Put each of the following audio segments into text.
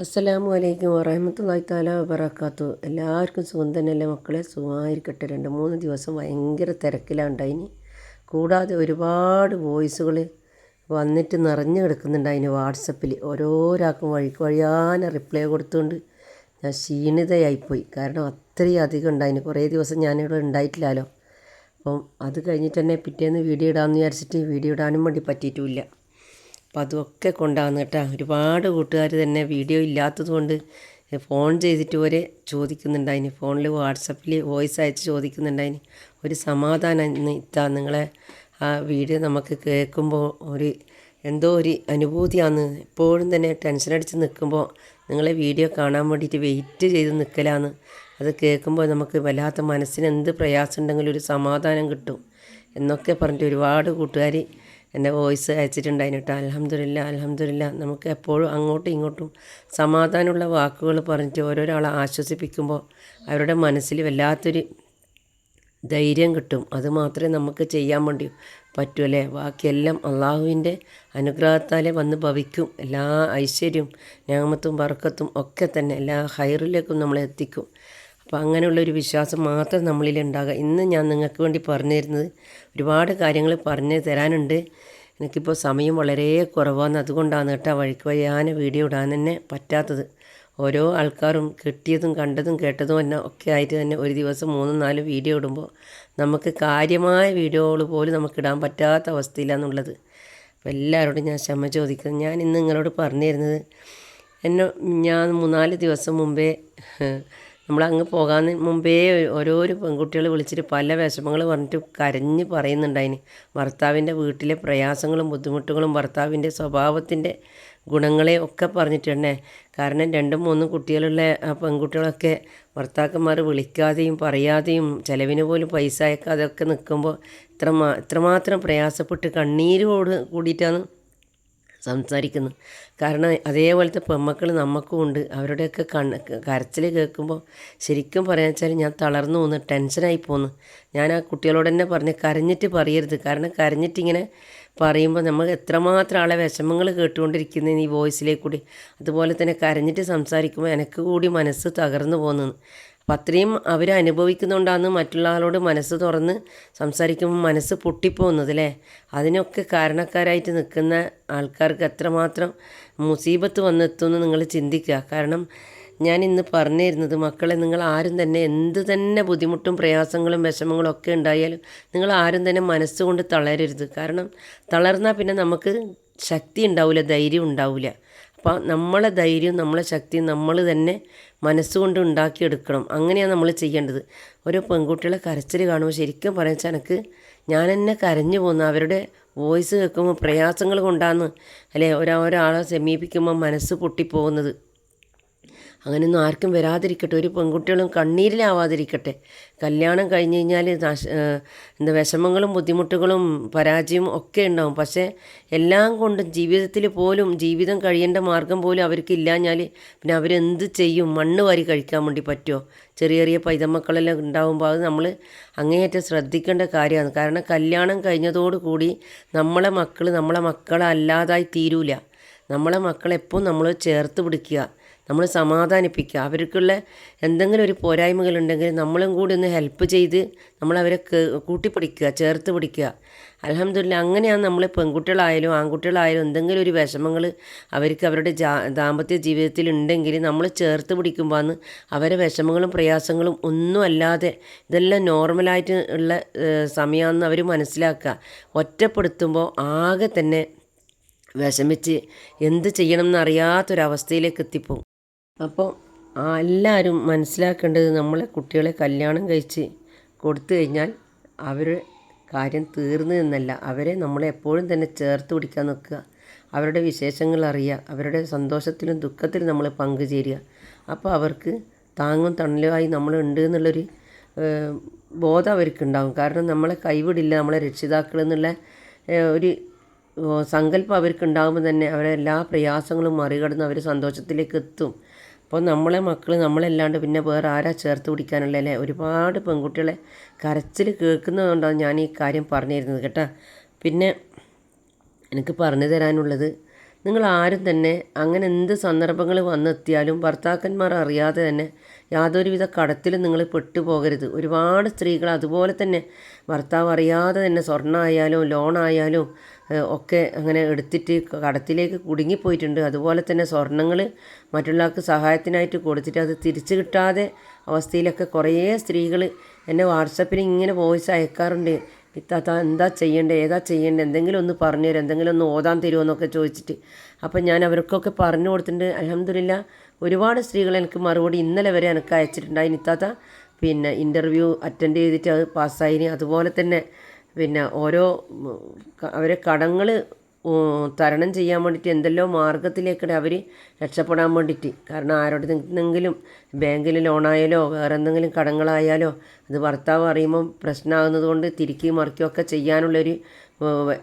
അസ്സലാമു അലൈക്കും വറഹമത്തല്ലാഹി താല വബറക്കാത്തു എല്ലാവർക്കും സുഖം തന്നെയല്ലേ മക്കളെ? സുഖമായിരിക്കട്ടെ. രണ്ട് മൂന്ന് ദിവസം ഭയങ്കര തിരക്കിലാണ്ടായിന്. കൂടാതെ ഒരുപാട് വോയിസുകൾ വന്നിട്ട് നിറഞ്ഞു കിടക്കുന്നുണ്ടായിന് വാട്സപ്പിൽ ഓരോരാൾക്കും വഴിക്ക് വഴിയാനെ റിപ്ലൈ കൊടുത്തുകൊണ്ട് ഞാൻ ക്ഷീണിതയായിപ്പോയി. കാരണം അത്രയും അധികം ഉണ്ടായിന്. കുറേ ദിവസം ഞാനിവിടെ ഉണ്ടായിട്ടില്ലല്ലോ. അപ്പം അത് കഴിഞ്ഞിട്ട് തന്നെ പിറ്റേന്ന് വീഡിയോ ഇടാമെന്ന് വിചാരിച്ചിട്ട് വീഡിയോ ഇടാനും വേണ്ടി പറ്റിയിട്ടുമില്ല അപ്പം അതൊക്കെ കൊണ്ടാണ് കേട്ടോ. ഒരുപാട് കൂട്ടുകാർ തന്നെ വീഡിയോ ഇല്ലാത്തത് കൊണ്ട് ഫോൺ ചെയ്തിട്ട് വരെ ചോദിക്കുന്നുണ്ടായിന്. ഫോണിൽ വാട്സപ്പിൽ വോയിസ് അയച്ച് ചോദിക്കുന്നുണ്ടായിന്. ഒരു സമാധാനം ഇത്താ നിങ്ങളെ ആ വീഡിയോ നമുക്ക് കേൾക്കുമ്പോൾ ഒരു എന്തോ ഒരു അനുഭൂതിയാണ് എപ്പോഴും തന്നെ ടെൻഷൻ അടിച്ച് നിൽക്കുമ്പോൾ നിങ്ങളെ വീഡിയോ കാണാൻ വേണ്ടിയിട്ട് വെയിറ്റ് ചെയ്ത് നിൽക്കലാന്ന് അത് കേൾക്കുമ്പോൾ നമുക്ക് വല്ലാത്ത മനസ്സിന് എന്ത് പ്രയാസമുണ്ടെങ്കിലും ഒരു സമാധാനം കിട്ടും എന്നൊക്കെ പറഞ്ഞിട്ട് ഒരുപാട് കൂട്ടുകാർ എന്റെ വോയിസ് അയച്ചിട്ടുണ്ടായിരുന്നു കേട്ടോ. അലഹമ്മദില്ല അലഹമ്മദില്ല നമുക്ക് എപ്പോഴും അങ്ങോട്ടും ഇങ്ങോട്ടും സമാധാനമുള്ള വാക്കുകൾ പറഞ്ഞിട്ട് ഓരോരാളെ ആശ്വസിപ്പിക്കുമ്പോൾ അവരുടെ മനസ്സിൽ വല്ലാത്തൊരു ധൈര്യം കിട്ടും. അത് മാത്രമേ നമുക്ക് ചെയ്യാൻ വേണ്ടി പറ്റുമല്ലേ ബാക്കിയെല്ലാം അള്ളാഹുവിന്റെ അനുഗ്രഹത്താലേ വന്ന് ഭവിക്കും. എല്ലാ ഐശ്വര്യവും ഞാമത്തും വർക്കത്തും ഒക്കെ തന്നെ എല്ലാ ഹൈറിലേക്കും നമ്മളെ എത്തിക്കും. അപ്പോൾ അങ്ങനെയുള്ളൊരു വിശ്വാസം മാത്രം നമ്മളിൽ ഉണ്ടാകുക. ഇന്ന് ഞാൻ നിങ്ങൾക്ക് വേണ്ടി പറഞ്ഞു തരുന്നത് ഒരുപാട് കാര്യങ്ങൾ പറഞ്ഞു തരാനുണ്ട്. എനിക്കിപ്പോൾ സമയം വളരെ കുറവാണ്. അതുകൊണ്ടാണ് കേട്ടോ വഴിക്ക് വയ്യാനെ വീഡിയോ ഇടാൻ തന്നെ പറ്റാത്തത്. ഓരോ ആൾക്കാരും കിട്ടിയതും കണ്ടതും കേട്ടതും തന്നെ ഒക്കെ ആയിട്ട് തന്നെ ഒരു ദിവസം മൂന്നും നാലും വീഡിയോ ഇടുമ്പോൾ നമുക്ക് കാര്യമായ വീഡിയോകൾ പോലും നമുക്ക് ഇടാൻ പറ്റാത്ത അവസ്ഥയിലാണെന്നുള്ളത് അപ്പോൾ എല്ലാവരോടും ഞാൻ ക്ഷമ ചോദിക്കുന്നത് ഞാൻ ഇന്ന് നിങ്ങളോട് പറഞ്ഞു തരുന്നത് എന്നെ ഞാൻ മൂന്നാൽ ദിവസം മുമ്പേ നമ്മളങ്ങ് പോകാൻ മുമ്പേ ഓരോരോ പെൺകുട്ടികൾ വിളിച്ചിട്ട് പല വിഷമങ്ങൾ പറഞ്ഞിട്ട് കരഞ്ഞ് പറയുന്നുണ്ടായിന്. ഭർത്താവിന്റെ വീട്ടിലെ പ്രയാസങ്ങളും ബുദ്ധിമുട്ടുകളും ഭർത്താവിന്റെ സ്വഭാവത്തിന്റെ ഗുണങ്ങളെ ഒക്കെ പറഞ്ഞിട്ടുണ്ടേ കാരണം രണ്ടും മൂന്നും കുട്ടികളുള്ള പെൺകുട്ടികളൊക്കെ ഭർത്താക്കന്മാർ വിളിക്കാതെയും പറയാതെയും ചിലവിന് പോലും പൈസ അയക്കാതെയൊക്കെ നിൽക്കുമ്പോൾ ഇത്ര ഇത്രമാത്രം പ്രയാസപ്പെട്ട് കണ്ണീരോട് കൂടിയിട്ടാണ് സംസാരിക്കുന്നു. കാരണം അതേപോലത്തെ പെമ്മക്കൾ നമുക്കും ഉണ്ട്. അവരുടെയൊക്കെ കണ്ണ് കരച്ചിൽ കേൾക്കുമ്പോൾ ശരിക്കും പറയാൻ വെച്ചാൽ ഞാൻ തളർന്നു പോന്ന് ടെൻഷനായി പോന്ന് ഞാൻ ആ കുട്ടികളോട് തന്നെ പറഞ്ഞ് കരഞ്ഞിട്ട് പറയരുത്. കാരണം കരഞ്ഞിട്ടിങ്ങനെ പറയുമ്പോൾ നമ്മൾ എത്രമാത്രം ആളെ വിഷമങ്ങൾ കേട്ടുകൊണ്ടിരിക്കുന്ന ഈ വോയിസിലേക്ക് കൂടി അതുപോലെ തന്നെ കരഞ്ഞിട്ട് സംസാരിക്കുമ്പോൾ എനിക്ക് കൂടി മനസ്സ് തകർന്നു പോകുന്നു. അപ്പം അത്രയും അവർ അനുഭവിക്കുന്നുണ്ടാണ് മറ്റുള്ള ആളോട് മനസ്സ് തുറന്ന് സംസാരിക്കുമ്പോൾ മനസ്സ് പൊട്ടിപ്പോകുന്നത് അല്ലേ അതിനൊക്കെ കാരണക്കാരായിട്ട് നിൽക്കുന്ന ആൾക്കാർക്ക് എത്രമാത്രം മുസീബത്ത് വന്നെത്തുമെന്ന് നിങ്ങൾ ചിന്തിക്കുക കാരണം ഞാൻ ഇന്ന് പറഞ്ഞു തരുന്നത് മക്കളെ നിങ്ങൾ ആരും തന്നെ എന്ത് തന്നെ ബുദ്ധിമുട്ടും പ്രയാസങ്ങളും വിഷമങ്ങളും ഒക്കെ ഉണ്ടായാലും നിങ്ങൾ ആരും തന്നെ മനസ്സുകൊണ്ട് തളരരുത്. കാരണം തളർന്നാൽ പിന്നെ നമുക്ക് ശക്തി ഉണ്ടാവില്ല ധൈര്യം ഉണ്ടാവില്ല അപ്പോൾ നമ്മളെ ധൈര്യം നമ്മളെ ശക്തി നമ്മൾ തന്നെ മനസ്സുകൊണ്ട് ഉണ്ടാക്കിയെടുക്കണം. അങ്ങനെയാണ് നമ്മൾ ചെയ്യേണ്ടത്. ഓരോ പെൺകുട്ടികളെ കരച്ചിൽ കാണുമ്പോൾ ശരിക്കും പറയാൻ എനിക്ക് ഞാൻ തന്നെ കരഞ്ഞു പോകുന്നു അവരുടെ വോയിസ് കേൾക്കുമ്പോൾ പ്രയാസങ്ങൾ കൊണ്ടാണ് അല്ലേ ഒരാളെ സമീപിക്കുമ്പോൾ മനസ്സ് പൊട്ടിപ്പോകുന്നത്. അങ്ങനെയൊന്നും ആർക്കും വരാതിരിക്കട്ടെ. ഒരു പെൺകുട്ടികളും കണ്ണീരിലാവാതിരിക്കട്ടെ. കല്യാണം കഴിഞ്ഞ് കഴിഞ്ഞാൽ എന്താ വിഷമങ്ങളും ബുദ്ധിമുട്ടുകളും പരാജയവും ഒക്കെ ഉണ്ടാവും. പക്ഷേ എല്ലാം കൊണ്ടും ജീവിതത്തിൽ പോലും ജീവിതം കഴിയേണ്ട മാർഗം പോലും അവർക്ക് ഇല്ലാഞ്ഞാൽ പിന്നെ അവരെന്ത് ചെയ്യും? മണ്ണ് വാരി കഴിക്കാൻ വേണ്ടി പറ്റുമോ ചെറിയ ചെറിയ പൈതമക്കളെല്ലാം ഉണ്ടാകുമ്പോൾ അത് നമ്മൾ അങ്ങേയറ്റം ശ്രദ്ധിക്കേണ്ട കാര്യമാണ്. കാരണം കല്യാണം കഴിഞ്ഞതോടുകൂടി നമ്മളെ മക്കൾ നമ്മളെ മക്കളല്ലാതായി തീരൂല. നമ്മളെ മക്കളെപ്പോൾ നമ്മൾ ചേർത്ത് പിടിക്കുക. നമ്മൾ സമാധാനിപ്പിക്കുക. അവർക്കുള്ള എന്തെങ്കിലും ഒരു പോരായ്മകളുണ്ടെങ്കിൽ നമ്മളും കൂടി ഒന്ന് ഹെൽപ്പ് ചെയ്ത് നമ്മളവരെ കൂട്ടിപ്പിടിക്കുക ചേർത്ത് പിടിക്കുക. അലഹമില്ല അങ്ങനെയാണ് നമ്മൾ പെൺകുട്ടികളായാലും ആൺകുട്ടികളായാലും എന്തെങ്കിലും ഒരു വിഷമങ്ങൾ അവർക്ക് അവരുടെ ദാമ്പത്യ ജീവിതത്തിൽ ഉണ്ടെങ്കിൽ നമ്മൾ ചേർത്ത് പിടിക്കുമ്പോൾ അന്ന് അവരെ വിഷമങ്ങളും പ്രയാസങ്ങളും ഒന്നും അല്ലാതെ ഇതെല്ലാം നോർമലായിട്ട് ഉള്ള സമയമാണെന്ന് അവർ മനസ്സിലാക്കുക. ഒറ്റപ്പെടുത്തുമ്പോൾ ആകെ തന്നെ വിഷമിച്ച് എന്ത് ചെയ്യണം എന്നറിയാത്തൊരവസ്ഥയിലേക്ക് എത്തിപ്പോവും. അപ്പോൾ എല്ലാവരും മനസ്സിലാക്കേണ്ടത് നമ്മളെ കുട്ടികളെ കല്യാണം കഴിച്ച് കൊടുത്തു കഴിഞ്ഞാൽ അവർ കാര്യം തീർന്നു എന്നല്ല. അവരെ നമ്മളെപ്പോഴും തന്നെ ചേർത്ത് പിടിക്കാൻ നിൽക്കുക. അവരുടെ വിശേഷങ്ങൾ അറിയുക. അവരുടെ സന്തോഷത്തിലും ദുഃഖത്തിലും നമ്മൾ പങ്കുചേരുക. അപ്പോൾ അവർക്ക് താങ്ങും തണലുമായി നമ്മളുണ്ട് എന്നുള്ളൊരു ബോധം അവർക്കുണ്ടാകും. കാരണം നമ്മളെ കൈവിടില്ല നമ്മളെ രക്ഷിതാക്കൾ എന്നുള്ള ഒരു സങ്കല്പം അവർക്കുണ്ടാകുമ്പോൾ തന്നെ അവരെ എല്ലാ പ്രയാസങ്ങളും മറികടന്ന് അവർ സന്തോഷത്തിലേക്ക് എത്തും. അപ്പോൾ നമ്മളെ മക്കൾ നമ്മളല്ലാണ്ട് പിന്നെ വേറെ ആരാ ചേർത്ത് പിടിക്കാനുള്ള? അല്ലേ? ഒരുപാട് പെൺകുട്ടികളെ കരച്ചിൽ കേൾക്കുന്നതുകൊണ്ടാണ് ഞാൻ ഈ കാര്യം പറഞ്ഞിരുന്നത് കേട്ടോ. പിന്നെ എനിക്ക് പറഞ്ഞു തരാനുള്ളത് നിങ്ങൾ ആരും തന്നെ അങ്ങനെ എന്ത് സന്ദർഭങ്ങൾ വന്നെത്തിയാലും ഭർത്താക്കന്മാർ അറിയാതെ തന്നെ യാതൊരുവിധ കടത്തിലും നിങ്ങൾ പെട്ടുപോകരുത്. ഒരുപാട് സ്ത്രീകൾ അതുപോലെ തന്നെ ഭർത്താവ് അറിയാതെ തന്നെ സ്വർണമായാലും ലോണായാലും ഒക്കെ അങ്ങനെ എടുത്തിട്ട് കടത്തിലേക്ക് കുടുങ്ങിപ്പോയിട്ടുണ്ട്. അതുപോലെ തന്നെ സ്വർണങ്ങൾ മറ്റുള്ളവർക്ക് സഹായത്തിനായിട്ട് കൊടുത്തിട്ട് അത് തിരിച്ചു കിട്ടാതെ അവസ്ഥയിലൊക്കെ കുറേ സ്ത്രീകൾ എന്നെ വാട്സപ്പിൽ ഇങ്ങനെ വോയിസ് അയക്കാറുണ്ട്. ഇത്താത്ത എന്താ ചെയ്യേണ്ടത് ഏതാ ചെയ്യേണ്ടത് എന്തെങ്കിലും ഒന്ന് പറഞ്ഞു തരും. എന്തെങ്കിലും ഒന്ന് ഓതാൻ തരുമോ എന്നൊക്കെ ചോദിച്ചിട്ട്. അപ്പം ഞാൻ അവർക്കൊക്കെ പറഞ്ഞു കൊടുത്തിട്ടുണ്ട്. അലഹമില്ല ഒരുപാട് സ്ത്രീകൾ എനിക്ക് മറുപടി ഇന്നലെ വരെ എനിക്ക് അയച്ചിട്ടുണ്ടായി ഇത്താത്ത പിന്നെ ഇന്റർവ്യൂ അറ്റൻഡ് ചെയ്തിട്ട് അത് പാസ്സായിന്. അതുപോലെ തന്നെ പിന്നെ ഓരോ അവരെ കടങ്ങൾ തരണം ചെയ്യാൻ വേണ്ടിയിട്ട് എന്തെല്ലോ മാർഗത്തിലേക്കാണ് അവർ രക്ഷപ്പെടാൻ വേണ്ടിയിട്ട്. കാരണം ആരോട് എന്തെങ്കിലും ബാങ്കിൽ ലോണായാലോ വേറെ എന്തെങ്കിലും കടങ്ങളായാലോ അത് ഭർത്താവ് അറിയുമ്പോൾ പ്രശ്നമാകുന്നത് കൊണ്ട് തിരിക്കുകയും മറിക്കുകയൊക്കെ ചെയ്യാനുള്ളൊരു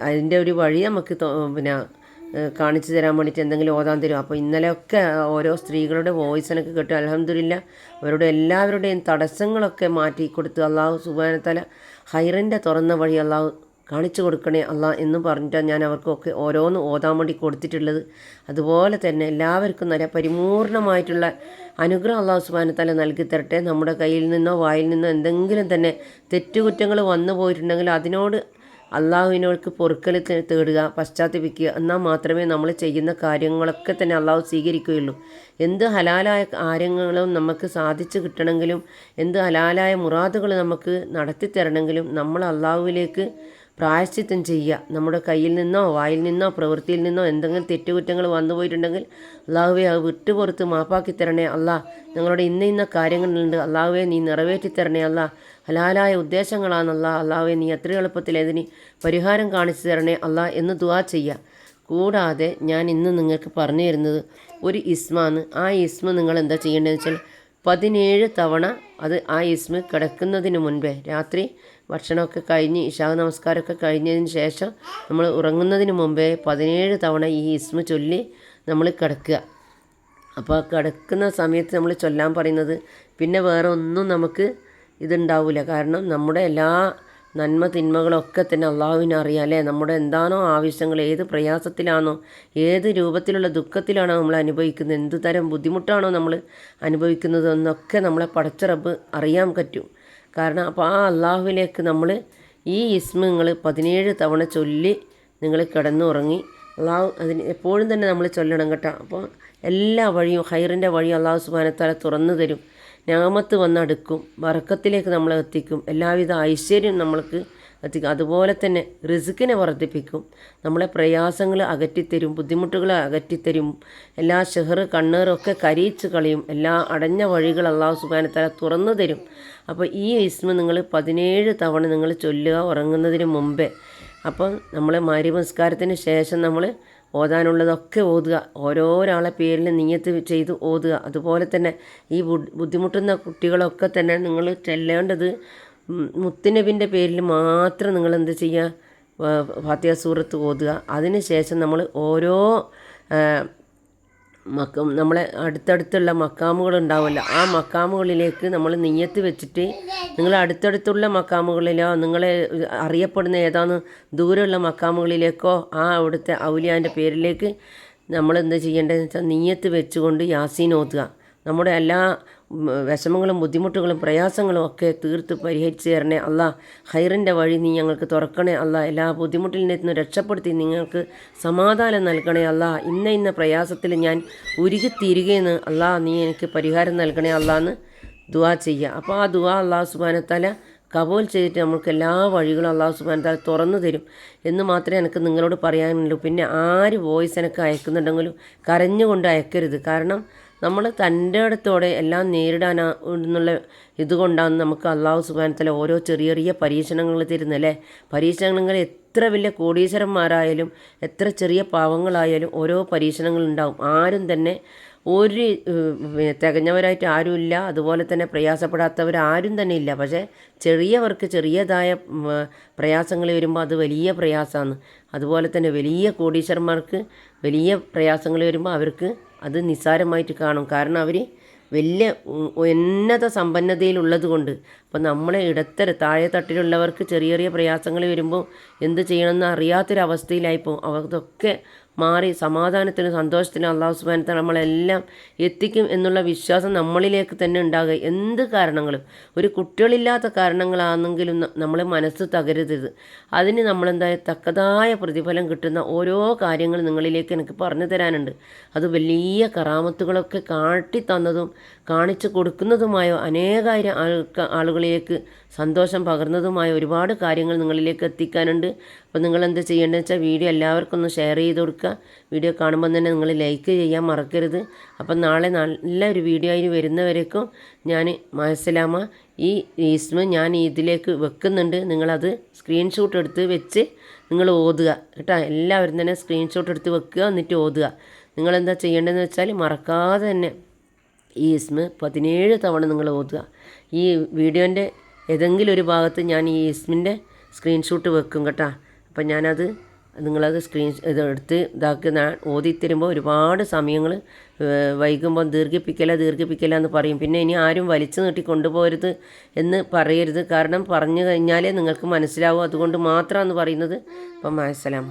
അതിന്റെ ഒരു വഴി നമുക്ക് പിന്നെ കാണിച്ചു തരാൻ വേണ്ടിയിട്ട് എന്തെങ്കിലും ഓതാൻ തരും. അപ്പോൾ ഇന്നലെയൊക്കെ ഓരോ സ്ത്രീകളുടെ വോയിസിനൊക്കെ കേട്ടു അലഹമില്ല അവരുടെ എല്ലാവരുടെയും തടസ്സങ്ങളൊക്കെ മാറ്റി കൊടുത്ത് അള്ളാഹു സുബാനത്തല ഹൈറിന്റെ തുറന്ന വഴി അള്ളാഹു കാണിച്ചു കൊടുക്കണേ അല്ല എന്ന് പറഞ്ഞിട്ടാണ് ഞാൻ അവർക്കൊക്കെ ഓരോന്ന് ഓതാൻ വേണ്ടി കൊടുത്തിട്ടുള്ളത്. അതുപോലെ തന്നെ എല്ലാവർക്കും നല്ല പരിപൂർണമായിട്ടുള്ള അനുഗ്രഹം അള്ളാഹു സുബാനത്തല നൽകി തരട്ടെ. നമ്മുടെ കയ്യിൽ നിന്നോ വായിൽ നിന്നോ എന്തെങ്കിലും തന്നെ തെറ്റുകുറ്റങ്ങൾ വന്നു പോയിട്ടുണ്ടെങ്കിൽ അതിനോട് അള്ളാഹുവിനോൾക്ക് പൊറുക്കൽ തേടുക പശ്ചാത്തപിക്കുക. എന്നാൽ മാത്രമേ നമ്മൾ ചെയ്യുന്ന കാര്യങ്ങളൊക്കെ തന്നെ അള്ളാഹു സ്വീകരിക്കുകയുള്ളൂ. എന്ത് ഹലാലായ കാര്യങ്ങളും നമുക്ക് സാധിച്ചു കിട്ടണമെങ്കിലും എന്ത് ഹലാലായ മുറാദുകൾ നമുക്ക് നടത്തി തരണമെങ്കിലും നമ്മൾ അള്ളാഹുവിലേക്ക് പ്രായശ്ചിത്തം ചെയ്യുക. നമ്മുടെ കയ്യിൽ നിന്നോ വായിൽ നിന്നോ പ്രവൃത്തിയിൽ നിന്നോ എന്തെങ്കിലും തെറ്റുകുറ്റങ്ങൾ വന്നു പോയിട്ടുണ്ടെങ്കിൽ അള്ളാഹുവെ അത് വിട്ടുപുറത്ത് മാപ്പാക്കി തരണേ അല്ലാ ഞങ്ങളുടെ ഇന്ന ഇന്ന കാര്യങ്ങളുണ്ട്. അള്ളാഹുവെ നീ നിറവേറ്റി തരണേ അല്ല ഹലാലായ ഉദ്ദേശങ്ങളാണല്ല അള്ളാഹുവെ നീ എത്ര എളുപ്പത്തിൽ അതിന് പരിഹാരം കാണിച്ചു തരണേ അല്ല എന്ന് ദുവാ ചെയ്യുക. കൂടാതെ ഞാൻ ഇന്ന് നിങ്ങൾക്ക് പറഞ്ഞു തരുന്നത് ഒരു ഇസ്മാണ് ആ ഇസ്മ നിങ്ങൾ എന്താ ചെയ്യേണ്ടതെന്ന് വെച്ചാൽ പതിനേഴ് തവണ അത് ആ ഇസ്മ കിടക്കുന്നതിന് മുൻപേ രാത്രി ഭക്ഷണമൊക്കെ കഴിഞ്ഞ് ഇഷാ നമസ്കാരമൊക്കെ കഴിഞ്ഞതിന് ശേഷം നമ്മൾ ഉറങ്ങുന്നതിന് മുമ്പേ പതിനേഴ് തവണ ഈ ഇസ്മ ചൊല്ലി നമ്മൾ കിടക്കുക. അപ്പോൾ കിടക്കുന്ന സമയത്ത് നമ്മൾ ചൊല്ലാൻ പറയുന്നത് പിന്നെ വേറെ ഒന്നും നമുക്ക് ഇതുണ്ടാവില്ല. കാരണം നമ്മുടെ എല്ലാ നന്മ തിന്മകളൊക്കെ തന്നെ അള്ളാഹുവിനറിയാം അല്ലേ? നമ്മുടെ എന്താണോ ആവശ്യങ്ങൾ ഏത് പ്രയാസത്തിലാണോ ഏത് രൂപത്തിലുള്ള ദുഃഖത്തിലാണോ നമ്മൾ അനുഭവിക്കുന്നത് എന്ത് തരം ബുദ്ധിമുട്ടാണോ നമ്മൾ അനുഭവിക്കുന്നത് എന്നൊക്കെ നമ്മളെ പടച്ച റബ്ബ് അറിയാൻ പറ്റും. കാരണം അപ്പോൾ ആ അള്ളാഹുവിലേക്ക് നമ്മൾ ഈ ഇസ്മ നിങ്ങൾ പതിനേഴ് തവണ ചൊല്ലി നിങ്ങൾ കിടന്നുറങ്ങി അള്ളാഹു അതിന് എപ്പോഴും തന്നെ നമ്മൾ ചൊല്ലണം കേട്ടോ. അപ്പോൾ എല്ലാ വഴിയും ഹൈറിന്റെ വഴിയും അള്ളാഹു സുബാനത്താല തുറന്നു തരും. ഞാമത്ത് വന്നടുക്കും. വറക്കത്തിലേക്ക് നമ്മളെ എത്തിക്കും. എല്ലാവിധ ഐശ്വര്യം നമ്മൾക്ക് എത്തിക്കും. അതുപോലെ തന്നെ റിസുക്കിനെ വർദ്ധിപ്പിക്കും. നമ്മളെ പ്രയാസങ്ങൾ അകറ്റിത്തരും ബുദ്ധിമുട്ടുകളെ അകറ്റിത്തരും എല്ലാ ഷെഹർ കണ്ണേറൊക്കെ കരിയിച്ച് കളയും എല്ലാ അടഞ്ഞ വഴികൾ അള്ളാഹു സുബാനത്തല തുറന്നു തരും. അപ്പോൾ ഈ ഇസ്മ നിങ്ങൾ പതിനേഴ് തവണ നിങ്ങൾ ചൊല്ലുക ഉറങ്ങുന്നതിന് മുമ്പേ. അപ്പം നമ്മൾ മാരിപംസ്കാരത്തിന് ശേഷം നമ്മൾ ഓതാനുള്ളതൊക്കെ ഓതുക. ഓരോരാളെ പേരിൽ നീയത്ത് ചെയ്ത് ഓതുക. അതുപോലെ തന്നെ ഈ ബുദ്ധി- ബുദ്ധിമുട്ടുന്ന കുട്ടികളൊക്കെ തന്നെ നിങ്ങൾ ചെല്ലേണ്ടത് മുത്തിനബിന്റെ പേരിൽ മാത്രം നിങ്ങൾ എന്ത് ചെയ്യുക ഫാത്തിയ സൂറത്ത് ഓതുക. അതിനുശേഷം നമ്മൾ ഓരോ മക്ക നമ്മളെ അടുത്തടുത്തുള്ള മക്കാമുകൾ ഉണ്ടാവുമല്ലോ ആ മക്കാമുകളിലേക്ക് നമ്മൾ നെയ്യത്ത് വെച്ചിട്ട് നിങ്ങൾ അടുത്തടുത്തുള്ള മക്കാമുകളിലോ നിങ്ങളെ അറിയപ്പെടുന്ന ഏതാന്ന് ദൂരെയുള്ള മക്കാമുകളിലേക്കോ ആ അവിടുത്തെ ഔലിയാന്റെ പേരിലേക്ക് നമ്മൾ എന്താ ചെയ്യേണ്ടതെന്ന് വെച്ചാൽ നെയ്യത്ത് വെച്ചുകൊണ്ട് യാസീൻ ഓതുക. നമ്മുടെ എല്ലാ വിഷമങ്ങളും ബുദ്ധിമുട്ടുകളും പ്രയാസങ്ങളും ഒക്കെ തീർത്ത് പരിഹരിച്ച് തരണേ അല്ല. ഹൈറിന്റെ വഴി നീ ഞങ്ങൾക്ക് തുറക്കണേ അല്ല. എല്ലാ ബുദ്ധിമുട്ടിൽ നിന്ന് രക്ഷപ്പെടുത്തി നിങ്ങൾക്ക് സമാധാനം നൽകണേ അല്ല. ഇന്ന ഇന്ന പ്രയാസത്തിൽ ഞാൻ ഉരുകിത്തീരുകയെന്ന് അല്ല നീ എനിക്ക് പരിഹാരം നൽകണേ അല്ല എന്ന് ദുവാ ചെയ്യുക അപ്പോൾ ആ ദുവാ അള്ളാഹു സുബാനത്തല കബൂൽ ചെയ്തിട്ട് നമ്മൾക്ക് എല്ലാ വഴികളും അള്ളാഹു സുബാനത്താല തുറന്നു തരും എന്ന് മാത്രമേ എനിക്ക് നിങ്ങളോട് പറയാനുള്ളൂ. പിന്നെ ആര് വോയിസ് എനിക്ക് അയക്കുന്നുണ്ടെങ്കിലും കരഞ്ഞുകൊണ്ട് അയക്കരുത്. കാരണം നമ്മൾ തന്റെ അടുത്തോടെ എല്ലാം നേരിടാൻ എന്നുള്ള ഇതുകൊണ്ടാണ് നമുക്ക് അള്ളാഹു സുബാനത്തിലെ ഓരോ ചെറിയ ചെറിയ പരീക്ഷണങ്ങൾ തരുന്നല്ലേ പരീക്ഷണങ്ങൾ എത്ര വലിയ കോടീശ്വരന്മാരായാലും എത്ര ചെറിയ പാവങ്ങളായാലും ഓരോ പരീക്ഷണങ്ങൾ ഉണ്ടാവും ആരും തന്നെ ഒരു തികഞ്ഞവരായിട്ട് ആരുമില്ല. അതുപോലെ തന്നെ പ്രയാസപ്പെടാത്തവർ ആരും തന്നെ ഇല്ല. പക്ഷേ ചെറിയവർക്ക് ചെറിയതായ പ്രയാസങ്ങൾ വരുമ്പോൾ അത് വലിയ പ്രയാസമാണ് അതുപോലെ തന്നെ വലിയ കോടീശ്വരന്മാർക്ക് വലിയ പ്രയാസങ്ങൾ വരുമ്പോൾ അവർക്ക് അത് നിസ്സാരമായിട്ട് കാണും. കാരണം അവർ വലിയ ഉന്നത സമ്പന്നതയിലുള്ളത് കൊണ്ട്. അപ്പോൾ നമ്മളെ ഇടത്തര താഴെ തട്ടിലുള്ളവർക്ക് ചെറിയ ചെറിയ പ്രയാസങ്ങൾ വരുമ്പോൾ എന്ത് ചെയ്യണമെന്ന് അറിയാത്തൊരവസ്ഥയിലായിപ്പോൾ അതൊക്കെ മാറി സമാധാനത്തിനും സന്തോഷത്തിനും അള്ളാഹു സുബാനത്തെ നമ്മളെല്ലാം എത്തിക്കും എന്നുള്ള വിശ്വാസം നമ്മളിലേക്ക് തന്നെ ഉണ്ടാകുക. എന്ത് കാരണങ്ങളും? ഒരു കുട്ടികളില്ലാത്ത കാരണങ്ങളാണെങ്കിലും നമ്മൾ മനസ്സ് തകരുത് അതിന് നമ്മളെന്താ തക്കതായ പ്രതിഫലം കിട്ടുന്ന ഓരോ കാര്യങ്ങൾ നിങ്ങളിലേക്ക് എനിക്ക് പറഞ്ഞു തരാനുണ്ട്. അത് വലിയ കറാമത്തുകളൊക്കെ കാട്ടി തന്നതും കാണിച്ചു കൊടുക്കുന്നതുമായ അനേകായിരം ആളുകളിലേക്ക് സന്തോഷം പകർന്നതുമായ ഒരുപാട് കാര്യങ്ങൾ നിങ്ങളിലേക്ക് എത്തിക്കാനുണ്ട്. അപ്പോൾ നിങ്ങൾ എന്ത് ചെയ്യേണ്ടതെന്ന് വെച്ചാൽ വീഡിയോ എല്ലാവർക്കും ഒന്ന് ഷെയർ ചെയ്ത് കൊടുക്കുക. വീഡിയോ കാണുമ്പോൾ തന്നെ നിങ്ങൾ ലൈക്ക് ചെയ്യാൻ മറക്കരുത്. അപ്പം നാളെ നല്ലൊരു വീഡിയോ ആയി വരുന്നവരേക്കും ഞാൻ മനസ്സിലാമ ഈ ഈസ്മ ഞാൻ ഇതിലേക്ക് വെക്കുന്നുണ്ട്. നിങ്ങളത് സ്ക്രീൻഷോട്ട് എടുത്ത് വെച്ച് നിങ്ങൾ ഓതുക. കേട്ടോ? എല്ലാവരും തന്നെ സ്ക്രീൻഷോട്ട് എടുത്ത് വെക്കുക എന്നിട്ട് ഓതുക. നിങ്ങളെന്താ ചെയ്യേണ്ടതെന്ന് വെച്ചാൽ മറക്കാതെ തന്നെ ഈ ഇസ്മ പതിനേഴ് തവണ നിങ്ങൾ ഓതുക. ഈ വീഡിയോന്റെ ഏതെങ്കിലും ഒരു ഭാഗത്ത് ഞാൻ ഈ ഇസ്മിന്റെ സ്ക്രീൻഷോട്ട് വെക്കും കേട്ടോ. അപ്പം ഞാനത് നിങ്ങളത് സ്ക്രീൻ ഇത് എടുത്ത് ഇതാക്കി ഓതി തരുമ്പോൾ ഒരുപാട് സമയങ്ങൾ വൈകുമ്പോൾ ദീർഘിപ്പിക്കല ദീർഘിപ്പിക്കല എന്ന് പറയും. പിന്നെ ഇനി ആരും വലിച്ചു നീട്ടി കൊണ്ടുപോകരുത് എന്ന് പറയരുത്. കാരണം പറഞ്ഞു കഴിഞ്ഞാലേ നിങ്ങൾക്ക് മനസ്സിലാവും. അതുകൊണ്ട് മാത്രമാണ് പറയുന്നത്. അപ്പം അസ്സലാം